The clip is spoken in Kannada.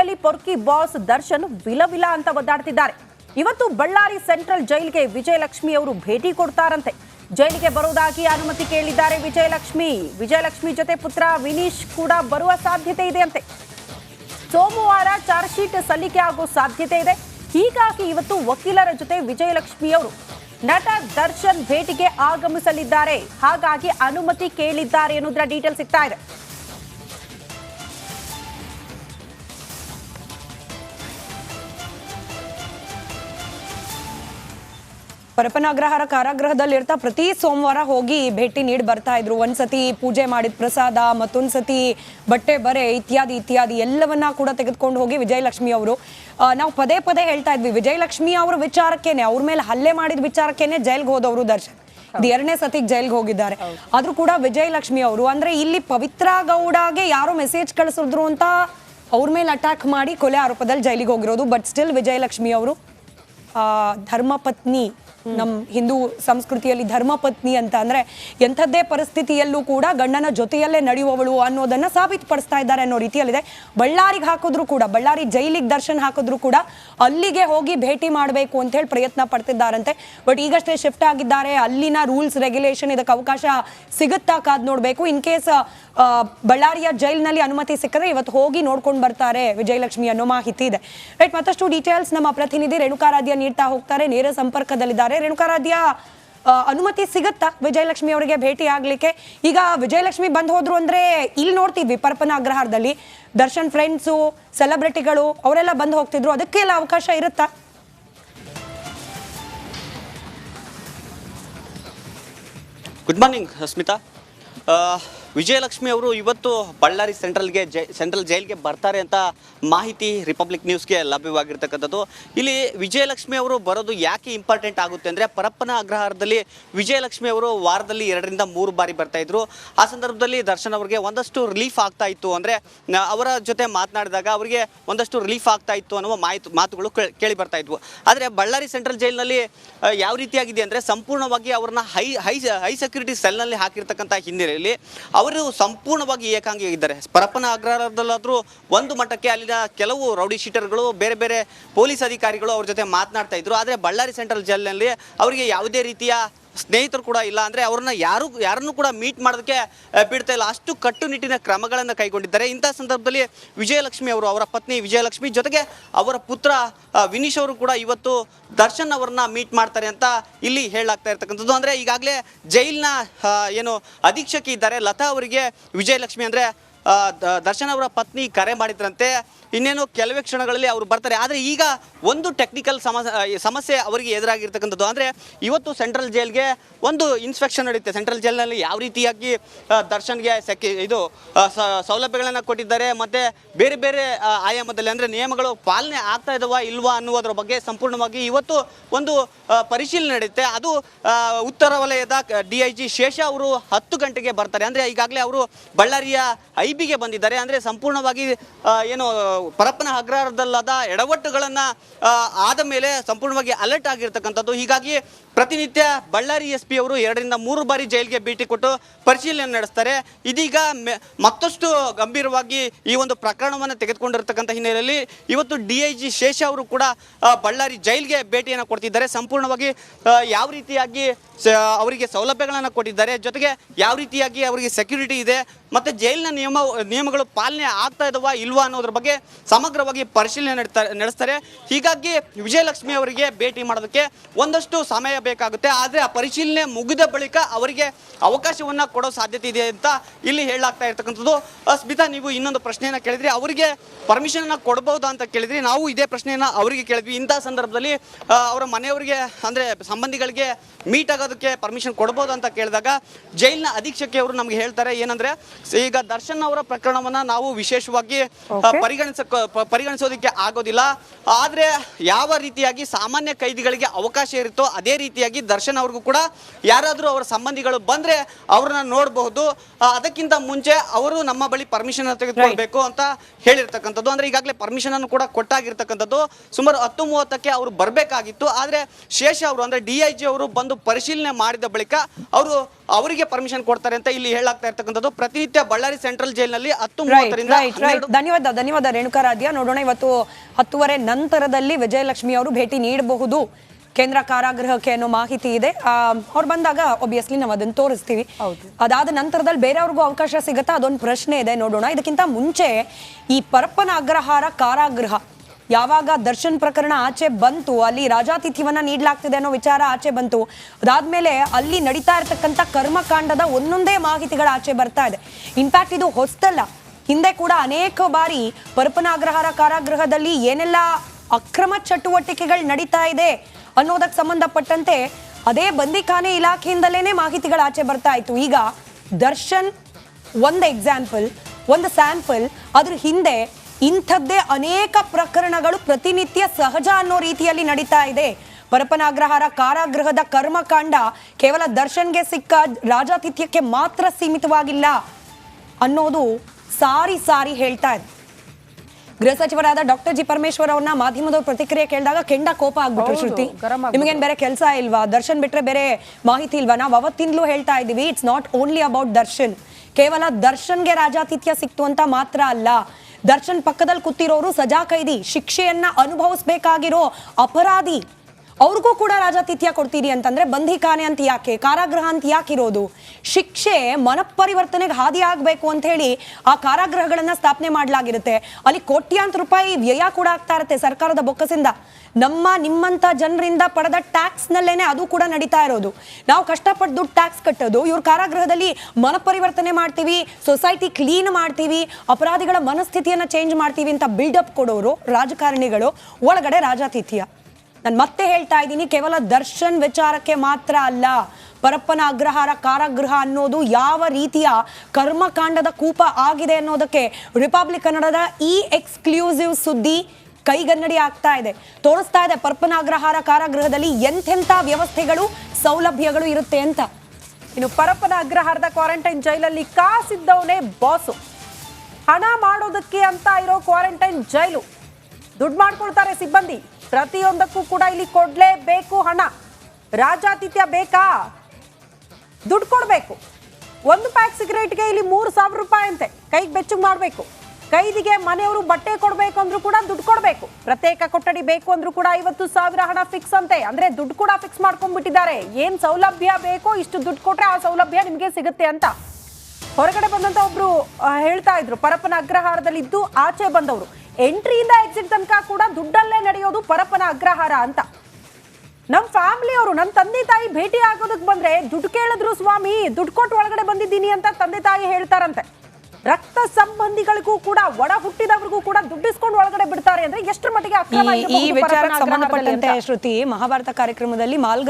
ಜೈಲಲ್ಲಿ ಪೊರ್ಕಿ ಬಾಸ್ ದರ್ಶನ್ ವಿಲವಿಲ ಅಂತ ಒದ್ದಾಡ್ತಿದ್ದಾರೆ. ಇವತ್ತು ಬಳ್ಳಾರಿ ಸೆಂಟ್ರಲ್ ಜೈಲ್ಗೆ ವಿಜಯಲಕ್ಷ್ಮಿ ಅವರು ಭೇಟಿ ಕೊಡ್ತಾರಂತೆ. ಜೈಲಿಗೆ ಬರುವುದಾಗಿ ಅನುಮತಿ ಕೇಳಿದ್ದಾರೆ ವಿಜಯಲಕ್ಷ್ಮಿ. ವಿಜಯಲಕ್ಷ್ಮಿ ಜೊತೆ ಪುತ್ರ ವಿನೀಶ್ ಕೂಡ ಬರುವ ಸಾಧ್ಯತೆ ಇದೆ ಅಂತೆ. ಸೋಮವಾರ ಚಾರ್ಜ್ ಶೀಟ್ ಸಲ್ಲಿಕೆ ಆಗೋ ಸಾಧ್ಯತೆ ಇದೆ. ಹೀಗಾಗಿ ಇವತ್ತು ವಕೀಲರ ಜೊತೆ ವಿಜಯಲಕ್ಷ್ಮಿ ಅವರು ನಟ ದರ್ಶನ್ ಭೇಟಿಗೆ ಆಗಮಿಸಲಿದ್ದಾರೆ. ಹಾಗಾಗಿ ಅನುಮತಿ ಕೇಳಿದ್ದಾರೆ ಅನ್ನೋದ್ರ ಡೀಟೇಲ್ ಸಿಗ್ತಾ ಇದೆ. ಪರಪನಾಗ್ರಹಾರ ಕಾರಾಗೃಹದಲ್ಲಿ ಇರ್ತಾ ಪ್ರತಿ ಸೋಮವಾರ ಹೋಗಿ ಭೇಟಿ ನೀಡಿ ಬರ್ತಾ ಇದ್ರು. ಒಂದ್ಸತಿ ಪೂಜೆ ಮಾಡಿದ ಪ್ರಸಾದ ಮತ್ತೊಂದ್ಸತಿ ಬಟ್ಟೆ ಬರೆ ಇತ್ಯಾದಿ ಇತ್ಯಾದಿ ಎಲ್ಲವನ್ನ ಕೂಡ ತೆಗೆದುಕೊಂಡು ಹೋಗಿ ವಿಜಯಲಕ್ಷ್ಮಿ ಅವರು ನಾವು ಪದೇ ಪದೇ ಹೇಳ್ತಾ ಇದ್ವಿ. ವಿಜಯಲಕ್ಷ್ಮಿ ಅವರ ವಿಚಾರಕ್ಕೇನೆ ಅವ್ರ ಮೇಲೆ ಹಲ್ಲೆ ಮಾಡಿದ ವಿಚಾರಕ್ಕೇನೆ ಜೈಲ್ಗೆ ಹೋದವರು ದರ್ಶನ್. ಇದು ಎರಡನೇ ಸತಿಗೆ ಜೈಲ್ಗೆ ಹೋಗಿದ್ದಾರೆ. ಆದ್ರೂ ಕೂಡ ವಿಜಯಲಕ್ಷ್ಮಿ ಅವರು ಅಂದ್ರೆ ಇಲ್ಲಿ ಪವಿತ್ರ ಗೌಡಗೆ ಯಾರೋ ಮೆಸೇಜ್ ಕಳಿಸಿದ್ರು ಅಂತ ಅವ್ರ ಮೇಲೆ ಅಟ್ಯಾಕ್ ಮಾಡಿ ಕೊಲೆ ಆರೋಪದಲ್ಲಿ ಜೈಲಿಗೆ ಹೋಗಿರೋದು. ಬಟ್ ಸ್ಟಿಲ್ ವಿಜಯಲಕ್ಷ್ಮಿ ಅವರು ಧರ್ಮಪತ್ನಿ ನಮ್ಮ ಹಿಂದೂ ಸಂಸ್ಕೃತಿಯಲ್ಲಿ ಧರ್ಮಪತ್ನಿ ಅಂತ ಅಂದ್ರೆ ಎಂಥದ್ದೇ ಪರಿಸ್ಥಿತಿಯಲ್ಲೂ ಕೂಡ ಗಂಡನ ಜೊತೆಯಲ್ಲೇ ನಡೆಯುವವಳು ಅನ್ನೋದನ್ನ ಸಾಬೀತುಪಡಿಸ್ತಾ ಇದ್ದಾರೆ ಅನ್ನೋ ರೀತಿಯಲ್ಲಿದೆ. ಬಳ್ಳಾರಿಗೆ ಹಾಕಿದ್ರು ಕೂಡ, ಬಳ್ಳಾರಿ ಜೈಲಿಗೆ ದರ್ಶನ್ ಹಾಕಿದ್ರು ಕೂಡ ಅಲ್ಲಿಗೆ ಹೋಗಿ ಭೇಟಿ ಮಾಡಬೇಕು ಅಂತ ಹೇಳಿ ಪ್ರಯತ್ನ ಪಡ್ತಿದ್ದಾರಂತೆ. ಬಟ್ ಈಗಷ್ಟೇ ಶಿಫ್ಟ್ ಆಗಿದ್ದಾರೆ, ಅಲ್ಲಿನ ರೂಲ್ಸ್, ರೆಗ್ಯುಲೇಷನ್ ಇದಕ್ಕೆ ಅವಕಾಶ ಸಿಗುತ್ತಾ ಕಾದ್ ನೋಡಬೇಕು. ಇನ್ ಕೇಸ್ ಬಳ್ಳಾರಿಯ ಜೈಲಿನಲ್ಲಿ ಅನುಮತಿ ಸಿಕ್ಕರೆ ಇವತ್ತು ಹೋಗಿ ನೋಡ್ಕೊಂಡು ಬರ್ತಾರೆ ವಿಜಯಲಕ್ಷ್ಮಿ ಅನ್ನೋ ಮಾಹಿತಿ ಇದೆ. ರೈಟ್, ಮತ್ತಷ್ಟು ಡೀಟೇಲ್ಸ್ ನಮ್ಮ ಪ್ರತಿನಿಧಿ ರೇಣುಕಾರಾಧ್ಯ ನೀಡ್ತಾ ಹೋಗ್ತಾರೆ. ನೇರ ಸಂಪರ್ಕದಲ್ಲಿದ್ದಾರೆ. ರೇಣುಕಾರಾಧ್ಯ ಆ, ಅನುಮತಿ ಸಿಗುತ್ತಾ? ವಿಜಯಲಕ್ಷ್ಮಿ ಅವರಿಗೆ ಭೇಟಿ ಆಗ್ಲಿಕ್ಕೆ? ಈಗ ವಿಜಯಲಕ್ಷ್ಮಿ ಬಂದ್ ಹೋದ್ರು ಅಂದ್ರೆ ಇಲ್ಲಿ ನೋಡ್ತೀವಿ ಪರ್ಪನ ಅಗ್ರಹಾರದಲ್ಲಿ. ದರ್ಶನ್ ಫ್ರೆಂಡ್ಸು ಸೆಲೆಬ್ರಿಟಿಗಳು ಅವರೆಲ್ಲ ಬಂದ್ ಹೋಗ್ತಿದ್ರು. ಅದಕ್ಕೆಲ್ಲ ಅವಕಾಶ ಇರುತ್ತಾ? ಗುಡ್ ಮಾರ್ನಿಂಗ್ ಸ್ಮಿತಾ ವಿಜಯಲಕ್ಷ್ಮಿ ಅವರು ಇವತ್ತು ಬಳ್ಳಾರಿ ಸೆಂಟ್ರಲ್ಗೆ ಜೈ ಸೆಂಟ್ರಲ್ ಜೈಲ್ಗೆ ಬರ್ತಾರೆ ಅಂತ ಮಾಹಿತಿ ರಿಪಬ್ಲಿಕ್ ನ್ಯೂಸ್ಗೆ ಲಭ್ಯವಾಗಿರ್ತಕ್ಕಂಥದ್ದು. ಇಲ್ಲಿ ವಿಜಯಲಕ್ಷ್ಮಿ ಅವರು ಬರೋದು ಯಾಕೆ ಇಂಪಾರ್ಟೆಂಟ್ ಆಗುತ್ತೆ ಅಂದರೆ ಪರಪ್ಪನ ಅಗ್ರಹಾರದಲ್ಲಿ ವಿಜಯಲಕ್ಷ್ಮಿ ಅವರು ವಾರದಲ್ಲಿ ಎರಡರಿಂದ ಮೂರು ಬಾರಿ ಬರ್ತಾ ಇದ್ರು. ಆ ಸಂದರ್ಭದಲ್ಲಿ ದರ್ಶನ್ ಅವರಿಗೆ ಒಂದಷ್ಟು ರಿಲೀಫ್ ಆಗ್ತಾ ಇತ್ತು ಅಂದರೆ ಅವರ ಜೊತೆ ಮಾತನಾಡಿದಾಗ ಅವರಿಗೆ ಒಂದಷ್ಟು ರಿಲೀಫ್ ಆಗ್ತಾ ಇತ್ತು ಅನ್ನುವ ಮಾಹಿತಿ, ಮಾತುಗಳು ಕೇಳ್- ಬರ್ತಾ ಇದ್ವು. ಆದರೆ ಬಳ್ಳಾರಿ ಸೆಂಟ್ರಲ್ ಜೈಲಿನಲ್ಲಿ ಯಾವ ರೀತಿಯಾಗಿದೆ ಅಂದರೆ ಸಂಪೂರ್ಣವಾಗಿ ಅವ್ರನ್ನ ಹೈ ಹೈ ಹೈ ಸೆಕ್ಯೂರಿಟಿ ಸೆಲ್ನಲ್ಲಿ ಹಾಕಿರ್ತಕ್ಕಂಥ ಹಿನ್ನೆಲೆಯಲ್ಲಿ ಅವರು ಸಂಪೂರ್ಣವಾಗಿ ಏಕಾಂಗಿಯಾಗಿದ್ದಾರೆ ಪರಪ್ಪನ ಅಗ್ರಹಾರದಲ್ಲಾದರೂ ಒಂದು ಮಟ್ಟಕ್ಕೆ ಅಲ್ಲಿನ ಕೆಲವು ರೌಡಿ ಶೀಟರ್ಗಳು, ಬೇರೆ ಬೇರೆ ಪೊಲೀಸ್ ಅಧಿಕಾರಿಗಳು ಅವ್ರ ಜೊತೆ ಮಾತನಾಡ್ತಾ ಇದ್ರು. ಆದರೆ ಬಳ್ಳಾರಿ ಸೆಂಟ್ರಲ್ ಜೈಲಿನಲ್ಲಿ ಅವರಿಗೆ ಯಾವುದೇ ರೀತಿಯ ಸ್ನೇಹಿತರು ಕೂಡ ಇಲ್ಲ ಅಂದರೆ ಅವ್ರನ್ನ ಯಾರು ಯಾರನ್ನು ಕೂಡ ಮೀಟ್ ಮಾಡೋದಕ್ಕೆ ಬಿಡ್ತಾ ಇಲ್ಲ. ಅಷ್ಟು ಕಟ್ಟುನಿಟ್ಟಿನ ಕ್ರಮಗಳನ್ನು ಕೈಗೊಂಡಿದ್ದಾರೆ. ಇಂಥ ಸಂದರ್ಭದಲ್ಲಿ ವಿಜಯಲಕ್ಷ್ಮಿ ಅವರು, ಅವರ ಪತ್ನಿ ವಿಜಯಲಕ್ಷ್ಮಿ ಜೊತೆಗೆ ಅವರ ಪುತ್ರ ವಿನೀಶ್ ಅವರು ಕೂಡ ಇವತ್ತು ದರ್ಶನ್ ಅವರನ್ನ ಮೀಟ್ ಮಾಡ್ತಾರೆ ಅಂತ ಇಲ್ಲಿ ಹೇಳಲಾಗ್ತಾ ಇರ್ತಕ್ಕಂಥದ್ದು. ಅಂದರೆ ಈಗಾಗಲೇ ಜೈಲಿನ ಏನು ಅಧೀಕ್ಷಕಿ ಇದ್ದಾರೆ. ಲತಾ ಅವರಿಗೆ ವಿಜಯಲಕ್ಷ್ಮಿ ಅಂದರೆ ದರ್ಶನ್ ಅವರ ಪತ್ನಿ ಕರೆ ಮಾಡಿದ್ರಂತೆ. ಇನ್ನೇನು ಕೆಲವೇ ಕ್ಷಣಗಳಲ್ಲಿ ಅವರು ಬರ್ತಾರೆ. ಆದರೆ ಈಗ ಒಂದು ಟೆಕ್ನಿಕಲ್ ಸಮಸ್ಯೆ ಅವರಿಗೆ ಎದುರಾಗಿರ್ತಕ್ಕಂಥದ್ದು. ಅಂದರೆ ಇವತ್ತು ಸೆಂಟ್ರಲ್ ಜೈಲ್ಗೆ ಒಂದು ಇನ್ಸ್ಪೆಕ್ಷನ್ ನಡೆಯುತ್ತೆ ಸೆಂಟ್ರಲ್ ಜೈಲ್ನಲ್ಲಿ ಯಾವ ರೀತಿಯಾಗಿ ದರ್ಶನ್ಗೆ ಸೆಕ್ಯು ಇದು ಸೌಲಭ್ಯಗಳನ್ನು ಕೊಟ್ಟಿದ್ದಾರೆ, ಮತ್ತು ಬೇರೆ ಬೇರೆ ಆಯಾಮದಲ್ಲಿ. ಅಂದರೆ ನಿಯಮಗಳು ಪಾಲನೆ ಆಗ್ತಾ ಇದಾವ ಇಲ್ವಾ ಅನ್ನುವುದರ ಬಗ್ಗೆ ಸಂಪೂರ್ಣವಾಗಿ ಇವತ್ತು ಒಂದು ಪರಿಶೀಲನೆ ನಡೆಯುತ್ತೆ ಅದು ಉತ್ತರ ವಲಯದ ಡಿ ಐ ಜಿ ಶೇಷ ಅವರು ಹತ್ತು ಗಂಟೆಗೆ ಬರ್ತಾರೆ. ಅಂದರೆ ಈಗಾಗಲೇ ಅವರು ಬಳ್ಳಾರಿಯ ಐ ಬಿಗೆ ಬಂದಿದ್ದಾರೆ. ಅಂದರೆ ಸಂಪೂರ್ಣವಾಗಿ ಏನು ಪರಪ್ಪನ ಅಗ್ರಹಾರದಲ್ಲಾದ ಎಡವಟ್ಟುಗಳನ್ನು ಆದ ಮೇಲೆ ಸಂಪೂರ್ಣವಾಗಿ ಅಲರ್ಟ್ ಆಗಿರ್ತಕ್ಕಂಥದ್ದು. ಹೀಗಾಗಿ ಪ್ರತಿನಿತ್ಯ ಬಳ್ಳಾರಿ ಎಸ್ ಪಿ ಅವರು ಎರಡರಿಂದ ಮೂರು ಬಾರಿ ಜೈಲಿಗೆ ಭೇಟಿ ಕೊಟ್ಟು ಪರಿಶೀಲನೆ ನಡೆಸ್ತಾರೆ. ಇದೀಗ ಮತ್ತಷ್ಟು ಗಂಭೀರವಾಗಿ ಈ ಒಂದು ಪ್ರಕರಣವನ್ನು ತೆಗೆದುಕೊಂಡಿರ್ತಕ್ಕಂಥ ಹಿನ್ನೆಲೆಯಲ್ಲಿ ಇವತ್ತು ಡಿ ಐ ಜಿ ಶೇಷ ಅವರು ಕೂಡ ಬಳ್ಳಾರಿ ಜೈಲಿಗೆ ಭೇಟಿಯನ್ನು ಕೊಡ್ತಿದ್ದಾರೆ. ಸಂಪೂರ್ಣವಾಗಿ ಯಾವ ರೀತಿಯಾಗಿ ಅವರಿಗೆ ಸೌಲಭ್ಯಗಳನ್ನು ಕೊಟ್ಟಿದ್ದಾರೆ. ಜೊತೆಗೆ ಯಾವ ರೀತಿಯಾಗಿ ಅವರಿಗೆ ಸೆಕ್ಯೂರಿಟಿ ಇದೆ. ಮತ್ತು ಜೈಲಿನ ನಿಯಮ, ನಿಯಮಗಳು ಪಾಲನೆ ಆಗ್ತಾ ಇದಾವ ಇಲ್ವಾ ಅನ್ನೋದ್ರ ಬಗ್ಗೆ ಸಮಗ್ರವಾಗಿ ಪರಿಶೀಲನೆ ನಡೆಸ್ತಾರೆ. ಹೀಗಾಗಿ ವಿಜಯಲಕ್ಷ್ಮಿ ಅವರಿಗೆ ಭೇಟಿ ಮಾಡೋದಕ್ಕೆ ಒಂದಷ್ಟು ಸಮಯ ಬೇಕಾಗುತ್ತೆ. ಆದರೆ ಆ ಪರಿಶೀಲನೆ ಮುಗಿದ ಬಳಿಕ ಅವರಿಗೆ ಅವಕಾಶವನ್ನು ಕೊಡೋ ಸಾಧ್ಯತೆ ಇದೆ ಅಂತ ಇಲ್ಲಿ ಹೇಳಾಗ್ತಾ ಇರ್ತಕ್ಕಂಥದ್ದು. ಸ್ಮಿತಾ, ನೀವು ಇನ್ನೊಂದು ಪ್ರಶ್ನೆಯನ್ನು ಕೇಳಿದ್ರಿ. ಅವರಿಗೆ ಪರ್ಮಿಷನ್ನ ಕೊಡಬಹುದಾ ಅಂತ ಕೇಳಿದ್ರಿ. ನಾವು ಇದೇ ಪ್ರಶ್ನೆಯನ್ನ ಅವರಿಗೆ ಕೇಳಿದ್ವಿ. ಇಂಥ ಸಂದರ್ಭದಲ್ಲಿ ಅವರ ಮನೆಯವರಿಗೆ, ಅಂದರೆ ಸಂಬಂಧಿಗಳಿಗೆ ಮೀಟ್ ಆಗೋದಕ್ಕೆ ಪರ್ಮಿಷನ್ ಕೊಡ್ಬೋದು ಅಂತ ಕೇಳಿದಾಗ ಜೈಲಿನ ಅಧೀಕ್ಷಕಿಯವರು ನಮಗೆ ಹೇಳ್ತಾರೆ. ಏನಂದ್ರೆ ಈಗ ದರ್ಶನ್ ಅವರ ಪ್ರಕರಣವನ್ನ ನಾವು ವಿಶೇಷವಾಗಿ ಪರಿಗಣಿಸ ಪರಿಗಣಿಸೋದಕ್ಕೆ ಆಗೋದಿಲ್ಲ. ಆದ್ರೆ ಯಾವ ರೀತಿಯಾಗಿ ಸಾಮಾನ್ಯ ಕೈದಿಗಳಿಗೆ ಅವಕಾಶ ಇರುತ್ತೋ ಅದೇ ರೀತಿಯಾಗಿ ದರ್ಶನ್ ಅವ್ರಿಗೂ ಕೂಡ ಯಾರಾದರೂ ಅವರ ಸಂಬಂಧಿಗಳು ಬಂದ್ರೆ ಅವ್ರನ್ನ ನೋಡಬಹುದು. ಅದಕ್ಕಿಂತ ಮುಂಚೆ ಅವರು ನಮ್ಮ ಬಳಿ ಪರ್ಮಿಷನ್ ತೆಗೆದುಕೊಳ್ಬೇಕು ಅಂತ ಹೇಳಿರ್ತಕ್ಕಂಥದ್ದು. ಅಂದ್ರೆ ಈಗಾಗಲೇ ಪರ್ಮಿಷನ್ ಅನ್ನು ಕೂಡ ಕೊಟ್ಟಾಗಿರ್ತಕ್ಕಂಥದ್ದು. ಸುಮಾರು ಹತ್ತು ಮೂವತ್ತಕ್ಕೆ ಅವರು ಬರಬೇಕಾಗಿತ್ತು. ಆದ್ರೆ ಶೇಷ ಅವರು ಅಂದ್ರೆ ಡಿ ಐ ಜಿ ಅವರು ಬಂದು ಪರಿಶೀಲನೆ ಮಾಡಿದ ಬಳಿಕ ಅವರು ಅವರಿಗೆ ಪರ್ಮಿಷನ್ ಕೊಡ್ತಾರೆ ಅಂತ ಇಲ್ಲಿ ಹೇಳಾಗ್ತಾ ಇರ್ತಕ್ಕಂಥದ್ದು. ಪ್ರತಿನಿತ್ಯ ಪ್ರತಿನಿತ್ಯ ಬಳ್ಳಾರಿ ಸೆಂಟ್ರಲ್ ಜೈಲಿನಲ್ಲಿ ಹತ್ತು ರೈಟ್ ಮೂವತ್ತರಿಂದ ರೈಟ್ ರೈಟ್ ಧನ್ಯವಾದ ಧನ್ಯವಾದ ರೇಣುಕಾರಾಧ್ಯ ನೋಡೋಣ ಇವತ್ತು ಹತ್ತುವರೆ ನಂತರದಲ್ಲಿ ವಿಜಯಲಕ್ಷ್ಮಿ ಅವರು ಭೇಟಿ ನೀಡಬಹುದು ಕೇಂದ್ರ ಕಾರಾಗೃಹಕ್ಕೆ ಅನ್ನೋ ಮಾಹಿತಿ ಇದೆ. ಅವ್ರು ಬಂದಾಗ ಒಬ್ವಿಯಸ್ಲಿ ನಾವು ಅದನ್ನ ತೋರಿಸ್ತೀವಿ. ಅದಾದ ನಂತರದಲ್ಲಿ ಬೇರೆಯವ್ರಿಗೂ ಅವಕಾಶ ಸಿಗುತ್ತಾ ಅದೊಂದು ಪ್ರಶ್ನೆ ಇದೆ. ನೋಡೋಣ. ಇದಕ್ಕಿಂತ ಮುಂಚೆ ಈ ಪರಪ್ಪನ ಅಗ್ರಹಾರ ಕಾರಾಗೃಹ ಯಾವಾಗ ದರ್ಶನ್ ಪ್ರಕರಣ ಆಚೆ ಬಂತು, ಅಲ್ಲಿ ರಾಜಾತಿಥಿವನ್ನ ನೀಡಲಾಗ್ತಿದೆ ಅನ್ನೋ ವಿಚಾರ ಆಚೆ ಬಂತು. ಅದಾದ್ಮೇಲೆ ಅಲ್ಲಿ ನಡೀತಾ ಇರತಕ್ಕಂಥ ಕರ್ಮಕಾಂಡದ ಒಂದೊಂದೇ ಮಾಹಿತಿಗಳ ಆಚೆ ಬರ್ತಾ ಇದೆ. ಇನ್ಫ್ಯಾಕ್ಟ್ ಇದು ಹೊಸ್ತಲ್ಲ. ಹಿಂದೆ ಕೂಡ ಅನೇಕ ಬಾರಿ ಪರಪನಾಗ್ರಹಾರ ಕಾರಾಗೃಹದಲ್ಲಿ ಏನೆಲ್ಲ ಅಕ್ರಮ ಚಟುವಟಿಕೆಗಳು ನಡೀತಾ ಇದೆ ಅನ್ನೋದಕ್ಕೆ ಸಂಬಂಧಪಟ್ಟಂತೆ ಅದೇ ಬಂದಿಖಾನೆ ಇಲಾಖೆಯಿಂದಲೇ ಮಾಹಿತಿಗಳು ಆಚೆ ಬರ್ತಾ ಇತ್ತು. ಈಗ ದರ್ಶನ್, ಒಂದು ಎಕ್ಸಾಂಪಲ್ ಒಂದು ಸ್ಯಾಂಪಲ್ ಅದ್ರ ಹಿಂದೆ ಇಂಥದ್ದೇ ಅನೇಕ ಪ್ರಕರಣಗಳು ಪ್ರತಿನಿತ್ಯ ಸಹಜ ಅನ್ನೋ ರೀತಿಯಲ್ಲಿ ನಡೀತಾ ಇದೆ. ಪರಪನಾಗ್ರಹಾರ ಕಾರಾಗೃಹದ ಕರ್ಮಕಾಂಡ ಕೇವಲ ದರ್ಶನ್ಗೆ ಸಿಕ್ಕ ರಾಜಾತಿಥ್ಯಕ್ಕೆ ಮಾತ್ರ ಸೀಮಿತವಾಗಿಲ್ಲ ಅನ್ನೋದು ಸಾರಿ ಸಾರಿ ಹೇಳ್ತಾ ಇದೆ. ಗೃಹ ಸಚಿವರಾದ ಡಾಕ್ಟರ್ ಜಿ ಪರಮೇಶ್ವರ್ ಅವ್ರನ್ನ ಮಾಧ್ಯಮದವ್ರ ಪ್ರತಿಕ್ರಿಯೆ ಕೇಳಿದಾಗ ಕೆಂಡ ಕೋಪ ಆಗ್ಬಿಟ್ರು ಶ್ರುತಿ. ನಿಮಗೇನ್ ಬೇರೆ ಕೆಲಸ ಇಲ್ವಾ? ದರ್ಶನ್ ಬಿಟ್ರೆ ಬೇರೆ ಮಾಹಿತಿ ಇಲ್ವಾ? ನಾವು ಅವತ್ತಿಂದಲೂ ಹೇಳ್ತಾ ಇದೀವಿ it's not only about Darshan. ಕೇವಲ ದರ್ಶನ್ಗೆ ರಾಜಾತಿಥ್ಯ ಸಿಕ್ತು ಅಂತ ಮಾತ್ರ ಅಲ್ಲ, ದರ್ಶನ್ ಪಕ್ಕದಲ್ಲಿ ಕೂತಿರೋರು ಸಜಾ ಕೈದಿ ಶಿಕ್ಷೆಯನ್ನ ಅನುಭವಿಸ್ಬೇಕಾಗಿರೋ ಅಪರಾಧಿ, ಅವ್ರಿಗೂ ಕೂಡ ರಾಜಾತಿಥ್ಯ ಕೊಡ್ತೀರಿ ಅಂತಂದ್ರೆ ಬಂಧಿಖಾನೆ ಅಂತ ಯಾಕೆ, ಕಾರಾಗೃಹ ಅಂತ ಯಾಕಿರೋದು? ಶಿಕ್ಷೆ ಮನಪರಿವರ್ತನೆಗೆ ಹಾದಿ ಆಗಬೇಕು ಅಂತ ಹೇಳಿ ಆ ಕಾರಾಗೃಹಗಳನ್ನ ಸ್ಥಾಪನೆ ಮಾಡಲಾಗಿರುತ್ತೆ. ಅಲ್ಲಿ ಕೋಟ್ಯಾಂತರ ರೂಪಾಯಿ ವ್ಯಯ ಕೂಡ ಆಗ್ತಾ ಇರುತ್ತೆ ಸರ್ಕಾರದ ಬೊಕ್ಕಸಿಂದ. ನಮ್ಮ ನಿಮ್ಮಂತ ಜನರಿಂದ ಪಡೆದ ಟ್ಯಾಕ್ಸ್ ನಲ್ಲೇನೆ ಅದು ಕೂಡ ನಡೀತಾ ಇರೋದು. ನಾವು ಕಷ್ಟಪಟ್ಟು ದುಡ್ಡು ಟ್ಯಾಕ್ಸ್ ಕಟ್ಟೋದು, ಇವ್ರ ಕಾರಾಗೃಹದಲ್ಲಿ ಮನಪರಿವರ್ತನೆ ಮಾಡ್ತೀವಿ ಸೊಸೈಟಿ ಕ್ಲೀನ್ ಮಾಡ್ತೀವಿ, ಅಪರಾಧಿಗಳ ಮನಸ್ಥಿತಿಯನ್ನ ಚೇಂಜ್ ಮಾಡ್ತೀವಿ ಅಂತ ಬಿಲ್ಡಪ್ ಕೊಡೋರು ರಾಜಕಾರಣಿಗಳು, ಒಳಗಡೆ ರಾಜಾತಿಥ್ಯ. ನಾನು ಮತ್ತೆ ಹೇಳ್ತಾ ಇದ್ದೀನಿ, ಕೇವಲ ದರ್ಶನ್ ವಿಚಾರಕ್ಕೆ ಮಾತ್ರ ಅಲ್ಲ. ಪರಪ್ಪನ ಅಗ್ರಹಾರ, ಕಾರಾಗೃಹ ಅನ್ನೋದು ಯಾವ ರೀತಿಯ ಕರ್ಮಕಾಂಡದ ಕೂಪ ಆಗಿದೆ ಅನ್ನೋದಕ್ಕೆ ರಿಪಬ್ಲಿಕ್ ಕನ್ನಡದ ಈ ಎಕ್ಸ್ಕ್ಲೂಸಿವ್ ಸುದ್ದಿ ಕೈಗನ್ನಡಿ ಆಗ್ತಾ ಇದೆ. ತೋರಿಸ್ತಾ ಇದೆ ಪರಪ್ಪನ ಅಗ್ರಹಾರ, ಕಾರಾಗೃಹದಲ್ಲಿ ಎಂಥೆಂಥ ವ್ಯವಸ್ಥೆಗಳು, ಸೌಲಭ್ಯಗಳು ಇರುತ್ತೆ ಅಂತ. ಇನ್ನು ಪರಪ್ಪನ ಅಗ್ರಹಾರದ ಕ್ವಾರಂಟೈನ್ ಜೈಲಲ್ಲಿ ಕಾಸಿದ್ದವನೇ ಬಾಸು ಹಣ ಮಾಡೋದಕ್ಕೆ ಅಂತ ಇರೋ ಕ್ವಾರಂಟೈನ್ ಜೈಲು ದುಡ್ಡು ಮಾಡ್ಕೊಳ್ತಾರೆ ಸಿಬ್ಬಂದಿ. ಪ್ರತಿಯೊಂದಕ್ಕೂ ಕೂಡ ಇಲ್ಲಿ ಕೊಡ್ಲೇಬೇಕು ಹಣ. ರಾಜಾತಿಥ್ಯ ಬೇಕಾ? ದುಡ್ಡು ಕೊಡಬೇಕು. ಒಂದು ಪ್ಯಾಕ್ ಸಿಗರೇಟ್ಗೆ ಇಲ್ಲಿ ಮೂರು ಸಾವಿರ ರೂಪಾಯಿ ಅಂತೆ. ಕೈಗೆ ಬೆಚ್ಚಗೆ ಮಾಡಬೇಕು. ಕೈದಿಗೆ ಮನೆಯವರು ಬಟ್ಟೆ ಕೊಡಬೇಕು ಅಂದ್ರೂ ಕೂಡ ದುಡ್ಡು ಕೊಡಬೇಕು. ಪ್ರತ್ಯೇಕ ಕೊಠಡಿ ಬೇಕು ಅಂದ್ರೂ ಕೂಡ ಐವತ್ತು ಸಾವಿರ ಹಣ ಫಿಕ್ಸ್ ಅಂತೆ. ಅಂದ್ರೆ ದುಡ್ಡು ಕೂಡ ಫಿಕ್ಸ್ ಮಾಡ್ಕೊಂಡ್ಬಿಟ್ಟಿದ್ದಾರೆ. ಏನ್ ಸೌಲಭ್ಯ ಬೇಕೋ ಇಷ್ಟು ದುಡ್ಡು ಕೊಟ್ರೆ ಆ ಸೌಲಭ್ಯ ನಿಮಗೆ ಸಿಗುತ್ತೆ ಅಂತ. ಹೊರಗಡೆ ಬಂದಂತ ಒಬ್ರು ಹೇಳ್ತಾ ಇದ್ರು. ಪರಪ್ಪನ ಅಗ್ರಹಾರದಲ್ಲಿ ಇದ್ದು ಆಚೆ ಬಂದವರು. ಎಂಟ್ರಿಯಿಂದ ಎಕ್ಸಿಟ್ ತನಕ ಕೂಡ ದುಡ್ಡಲ್ಲೇ ನಡೆಯೋದು ಪರಪ್ಪನ ಅಗ್ರಹಾರ ಅಂತ. ನಮ್ ಫ್ಯಾಮಿಲಿ ಅವರು ನನ್ನ ತಂದೆ ತಾಯಿ ಭೇಟಿ ಆಗೋದಕ್ಕೆ ಬಂದ್ರೆ ದುಡ್ಡು ಕೇಳಿದ್ರು ಸ್ವಾಮಿ ದುಡ್ಡು ಕೊಟ್ಟು ಒಳಗಡೆ ಬಂದಿದ್ದೀನಿ ಅಂತ ತಂದೆ ತಾಯಿ ಹೇಳ್ತಾರಂತೆ. ರಕ್ತ ಸಂಬಂಧಿಗಳಿಗೂ ಕೂಡ ಒಡ ಹುಟ್ಟಿದವ್ರಿಗೂ ಕೂಡ ದುಡ್ಡಿಸ್ಕೊಂಡು ಒಳಗಡೆ ಬಿಡ್ತಾರೆ ಅಂದ್ರೆ ಎಷ್ಟು ಮಟ್ಟಿಗೆ ಅಕ್ರಮ ಈ ವಿಚಾರಕ್ಕೆ ಸಂಬಂಧಪಟ್ಟಂತೆ ಶ್ರುತಿ ಮಹಾಭಾರತ ಕಾರ್ಯಕ್ರಮದಲ್ಲಿ ಮಾಲ್ಗತ್ತಿ